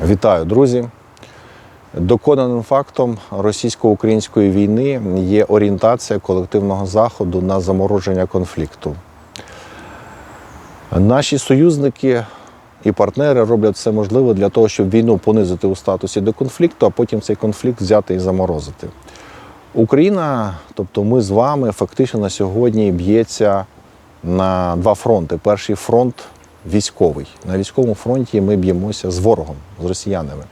Вітаю, друзі! Доконаним фактом російсько-української війни є орієнтація колективного заходу на замороження конфлікту. Наші союзники і партнери роблять все можливе для того, щоб війну понизити у статусі до конфлікту, а потім цей конфлікт взяти і заморозити. Україна, тобто ми з вами, фактично на сьогодні б'ється на два фронти. Перший фронт військовий. На військовому фронті ми б'ємося з ворогом, з росіянами.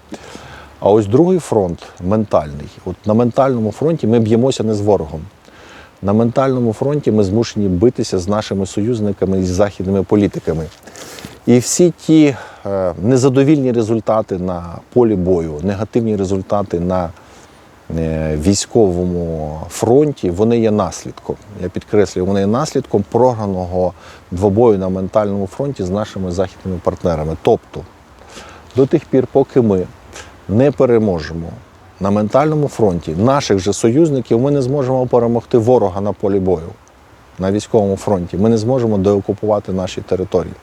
А ось другий фронт ментальний. От на ментальному фронті ми б'ємося не з ворогом. На ментальному фронті ми змушені битися з нашими союзниками і з західними політиками. І всі ті е, незадовільні результати на полі бою, негативні результати на військовому фронті, вони є наслідком. Я підкреслюю, вони є наслідком програного двобою на ментальному фронті з нашими західними партнерами. Тобто, до тих пір, поки ми не переможемо на ментальному фронті наших же союзників, ми не зможемо перемогти ворога на полі бою на військовому фронті. Ми не зможемо деокупувати наші території.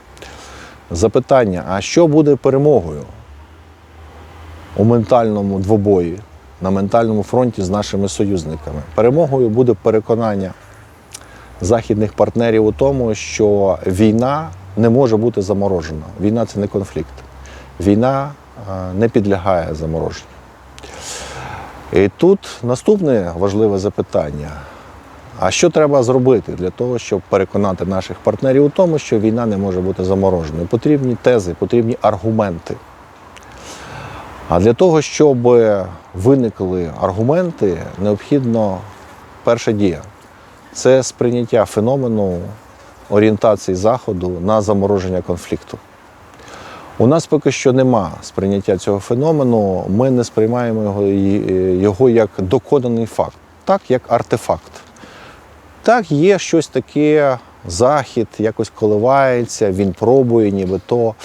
Запитання: а що буде перемогою у ментальному двобої на ментальному фронті з нашими союзниками? Перемогою буде переконання західних партнерів у тому, що війна не може бути заморожена. Війна це не конфлікт. Війна е, не підлягає замороженню. І тут наступне важливе запитання. А що треба зробити для того, щоб переконати наших партнерів у тому, що війна не може бути замороженою? Потрібні тези, потрібні аргументи. А для того, щоб виникли аргументи, необхідно перша дія це сприйняття феномену орієнтації Заходу на замороження конфлікту. У нас поки що нема сприйняття цього феномену, ми не сприймаємо його, його як доконаний факт, так як артефакт. Так, є щось таке, захід якось коливається, він пробує, нібито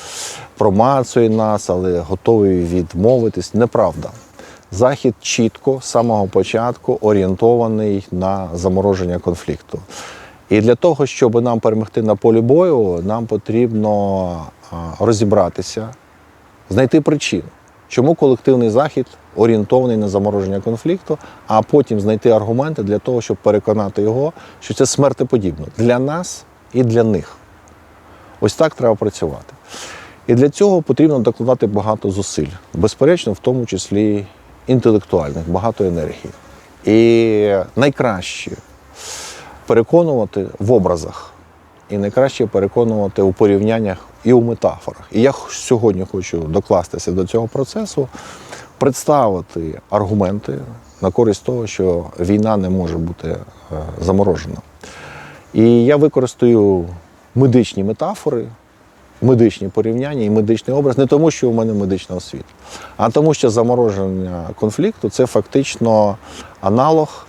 промацує нас, але готовий відмовитись. Неправда. Захід чітко з самого початку орієнтований на замороження конфлікту. І для того, щоб нам перемогти на полі бою, нам потрібно розібратися, знайти причину, чому колективний захід орієнтований на замороження конфлікту, а потім знайти аргументи для того, щоб переконати його, що це смертеподібно для нас і для них. Ось так треба працювати. І для цього потрібно докладати багато зусиль, безперечно, в тому числі інтелектуальних, багато енергії. І найкраще переконувати в образах, і найкраще переконувати у порівняннях і у метафорах. І я сьогодні хочу докластися до цього процесу, представити аргументи на користь того, що війна не може бути е, заморожена. І я використаю медичні метафори, медичні порівняння і медичний образ не тому, що у мене медична освіта, а тому, що замороження конфлікту це фактично аналог,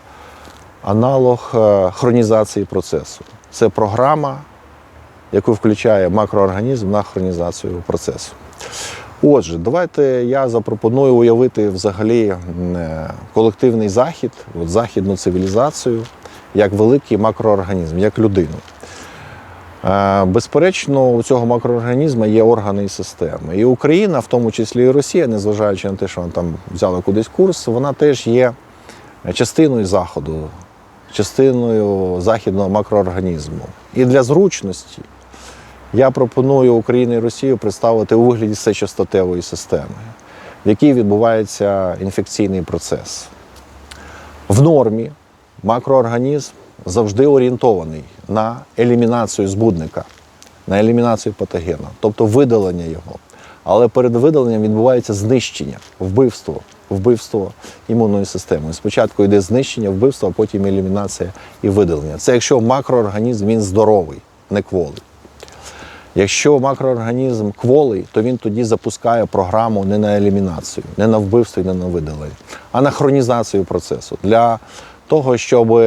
аналог е, хронізації процесу. Це програма, яку включає макроорганізм на хронізацію процесу. Отже, давайте я запропоную уявити взагалі е, колективний захід, от західну цивілізацію, як великий макроорганізм, як людину. Е, Безперечно, у цього макроорганізму є органи і системи. І Україна, в тому числі і Росія, незважаючи на те, що вона там взяла кудись курс, вона теж є частиною заходу, частиною західного макроорганізму. І для зручності я пропоную Україну і Росію представити у вигляді сечостатевої системи, в якій відбувається інфекційний процес. В нормі макроорганізм завжди орієнтований на елімінацію збудника, на елімінацію патогена, тобто видалення його. Але перед видаленням відбувається знищення, вбивство, вбивство імунної системи. Спочатку йде знищення, вбивство, а потім елімінація і видалення. Це якщо макроорганізм він здоровий, не кволий. Якщо макроорганізм кволий, то він тоді запускає програму не на елімінацію, не на вбивство і не на видалення, а на хронізацію процесу для того, щоб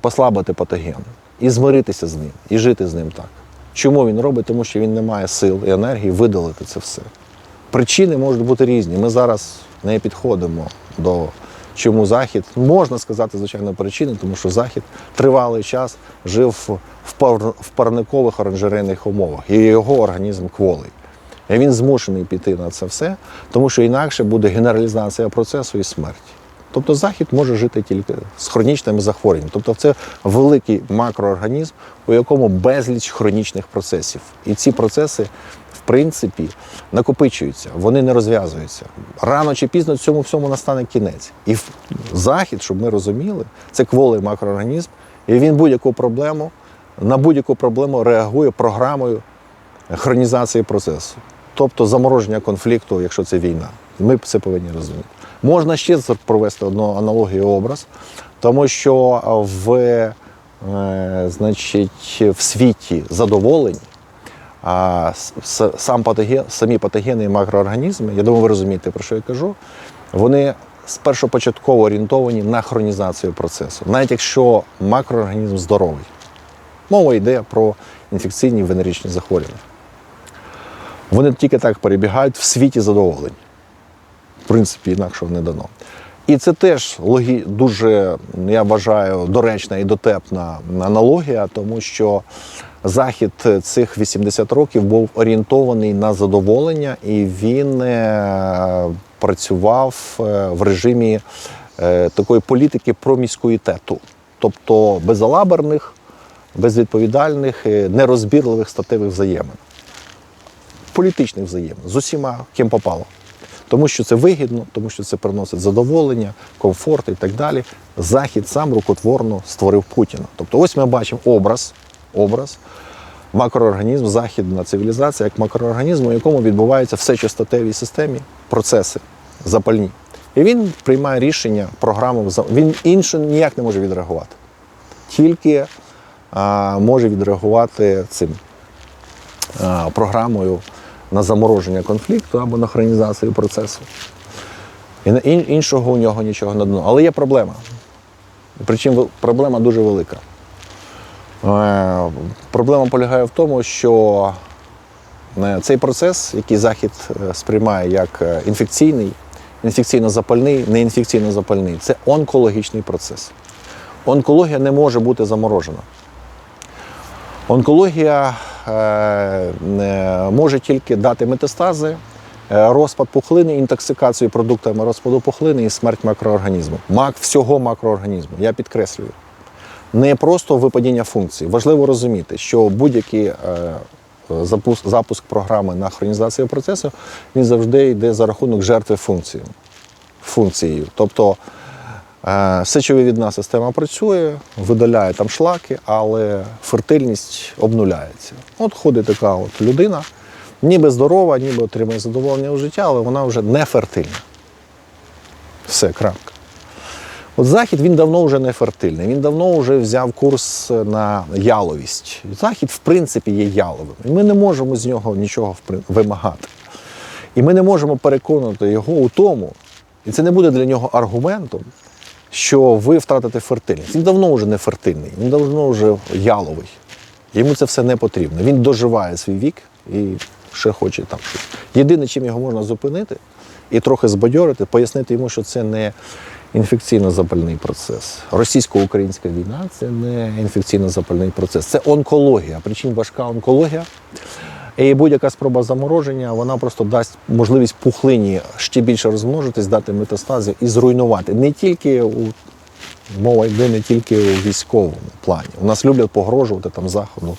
послабити патоген і змиритися з ним, і жити з ним так. Чому він робить? Тому що він не має сил і енергії видалити це все. Причини можуть бути різні. Ми зараз не підходимо до чому Захід. Можна сказати, звичайно, причини, тому що Захід тривалий час жив в пар- парникових оранжерейних умовах, і його організм кволий. І він змушений піти на це все, тому що інакше буде генералізація процесу і смерть. Тобто Захід може жити тільки з хронічними захворюваннями. Тобто це великий макроорганізм, у якому безліч хронічних процесів. І ці процеси, в принципі, накопичуються, вони не розв'язуються. Рано чи пізно цьому всьому настане кінець. І Захід, щоб ми розуміли, це кволий макроорганізм, і він будь-яку проблему, на будь-яку проблему реагує програмою хронізації процесу, тобто замороження конфлікту, якщо це війна. Ми це повинні розуміти. Можна ще провести одну аналогію образ, тому що в, е, значить, в світі задоволень а сам патоген, самі патогени і макроорганізми, я думаю, ви розумієте, про що я кажу, вони спершопочатково орієнтовані на хронізацію процесу, навіть якщо макроорганізм здоровий. Мова йде про інфекційні венеричні захворювання. Вони тільки так перебігають в світі задоволень. Принципі, інакшого не дано. І це теж логі... дуже, я вважаю, доречна і дотепна аналогія, тому що захід цих 80 років був орієнтований на задоволення, і він е, працював е, в режимі е, такої політики проміскуїтету, тобто безалаберних, безвідповідальних, нерозбірливих статевих взаємин політичних взаємин з усіма, ким попало. Тому що це вигідно, тому що це приносить задоволення, комфорт і так далі. Захід сам рукотворно створив Путіна. Тобто, ось ми бачимо образ, образ макроорганізм, західна цивілізація як макроорганізм, у якому відбуваються все частотевій системі, процеси запальні. І він приймає рішення, програму, він інше ніяк не може відреагувати. Тільки а, може відреагувати цим а, програмою на замороження конфлікту або на хронізацію процесу. І іншого у нього нічого не дано. Але є проблема. Причому проблема дуже велика. Е, Проблема полягає в тому, що е, цей процес, який Захід е, сприймає як інфекційний, інфекційно-запальний, неінфекційно-запальний, це онкологічний процес. Онкологія не може бути заморожена. Онкологія може тільки дати метастази, е, розпад пухлини, інтоксикацію продуктами розпаду пухлини і смерть макроорганізму. Мак всього макроорганізму, я підкреслюю. Не просто випадіння функцій. Важливо розуміти, що будь-який е, запуск, запуск програми на хронізацію процесу він завжди йде за рахунок жертви функції. функцією. Тобто Е, Сечовивідна система працює, видаляє там шлаки, але фертильність обнуляється. От ходить така от людина, ніби здорова, ніби отримує задоволення у життя, але вона вже не фертильна. Все, крапка. От Захід він давно вже не фертильний, він давно вже взяв курс на яловість. Захід, в принципі, є яловим. І ми не можемо з нього нічого вимагати. І ми не можемо переконати його у тому, і це не буде для нього аргументом, що ви втратите фертильність. Він давно вже не фертильний, він давно вже яловий. Йому це все не потрібно. Він доживає свій вік і ще хоче там щось. Єдине, чим його можна зупинити і трохи збадьорити, пояснити йому, що це не інфекційно-запальний процес. Російсько-українська війна це не інфекційно-запальний процес, це онкологія. Причин важка онкологія. І будь-яка спроба замороження, вона просто дасть можливість пухлині ще більше розмножитись, дати метастази і зруйнувати. Не тільки у мова йде не тільки у військовому плані. У нас люблять погрожувати там заходу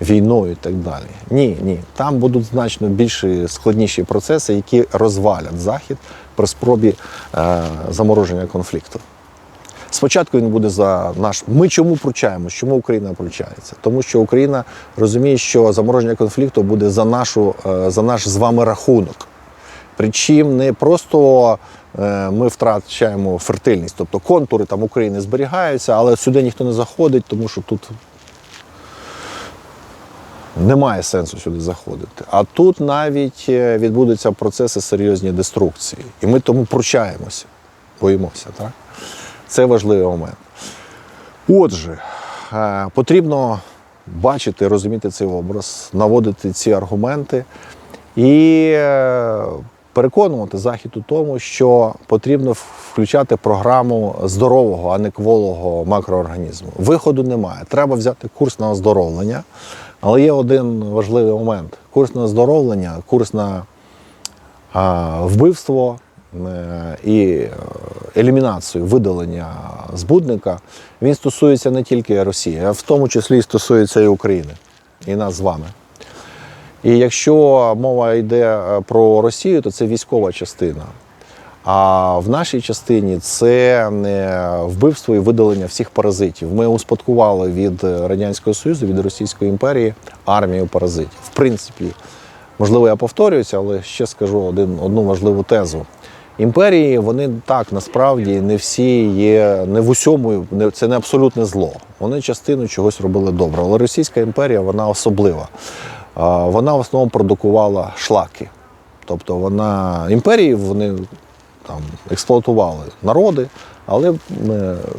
війною і так далі. Ні, ні. Там будуть значно більші складніші процеси, які розвалять захід при спробі е, замороження конфлікту. Спочатку він буде за наш. Ми чому пручаємось? Чому Україна пручається? Тому що Україна розуміє, що замороження конфлікту буде за нашу, е, за наш з вами рахунок. Причому не просто е, ми втрачаємо фертильність, тобто контури там України зберігаються, але сюди ніхто не заходить, тому що тут немає сенсу сюди заходити. А тут навіть е, відбудуться процеси серйозні деструкції. І ми тому пручаємося, боїмося. Так? Це важливий момент. Отже, е, потрібно бачити, розуміти цей образ, наводити ці аргументи і е, переконувати Захід у тому, що потрібно включати програму здорового, а не кволого макроорганізму. Виходу немає. Треба взяти курс на оздоровлення. Але є один важливий момент: курс на оздоровлення, курс на вбивство і е, елімінацію, видалення збудника, він стосується не тільки Росії, а в тому числі стосується і України, і нас з вами. І якщо мова йде е, про Росію, то це військова частина. А в нашій частині це е, вбивство і видалення всіх паразитів. Ми успадкували від Радянського Союзу, від Російської імперії армію паразитів. В принципі, можливо, я повторююся, але ще скажу один, одну важливу тезу. Імперії, вони так насправді не всі є, не в усьому, не- це не абсолютне зло. Вони частину чогось робили добре. Але Російська імперія вона особлива. Вона в основному продукувала шлаки. Тобто вона імперії вони там експлуатували народи, але е,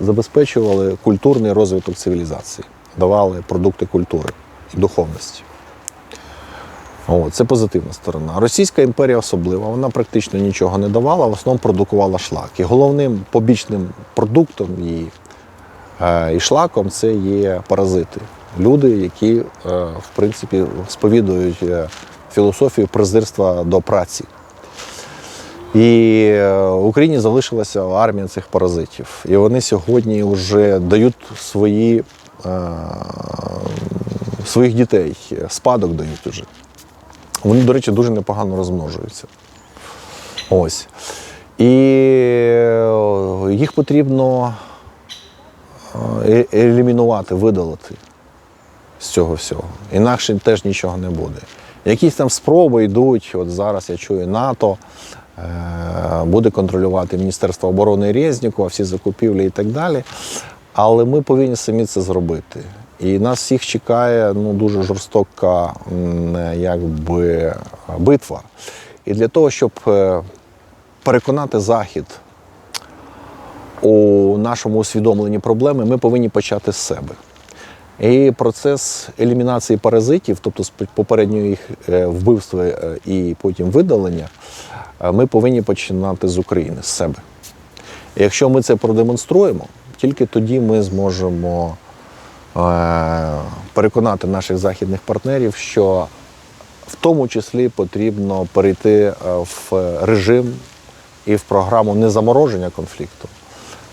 забезпечували культурний розвиток цивілізації, давали продукти культури і духовності. О, це позитивна сторона. Російська імперія особлива, вона практично нічого не давала, в основному продукувала шлак. І головним побічним продуктом її е, і шлаком це є паразити. Люди, які, е, в принципі, сповідують е, філософію презирства до праці. І в Україні залишилася армія цих паразитів. І вони сьогодні вже дають свої, своїх дітей, спадок дають уже. Вони, до речі, дуже непогано розмножуються. Ось. І е, їх потрібно е, елімінувати, видалити з цього всього. Інакше теж нічого не буде. Якісь там спроби йдуть. От зараз я чую НАТО е, буде контролювати Міністерство оборони Резнікова, всі закупівлі і так далі. Але ми повинні самі це зробити. І нас всіх чекає ну, дуже жорстока якби, битва. І для того, щоб е, переконати Захід у нашому усвідомленні проблеми, ми повинні почати з себе. І процес елімінації паразитів, тобто з попереднього їх е, вбивства е, і потім видалення, ми повинні починати з України, з себе. І якщо ми це продемонструємо, тільки тоді ми зможемо переконати наших західних партнерів, що в тому числі потрібно перейти е, в режим і в програму не замороження конфлікту,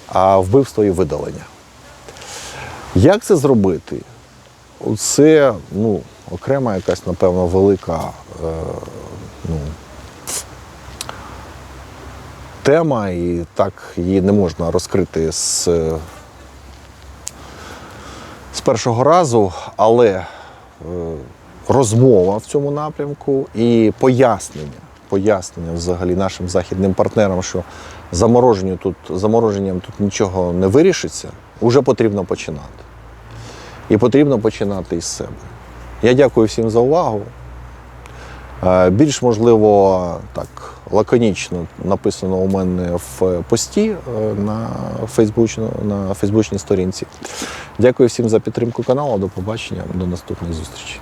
а вбивства і видалення. Як це зробити? Це ну, окрема якась, напевно, велика е, ну, тема, і так її не можна розкрити з першого разу, але е, розмова в цьому напрямку і пояснення, пояснення взагалі нашим західним партнерам, що замороженню тут, замороженням тут нічого не вирішиться, вже потрібно починати. І потрібно починати із себе. Я дякую всім за увагу. Е, Більш можливо, так лаконічно написано у мене в пості е, на Фейсбучно- на Фейсбучній сторінці. Дякую всім за підтримку каналу. До побачення, до наступних зустрічей.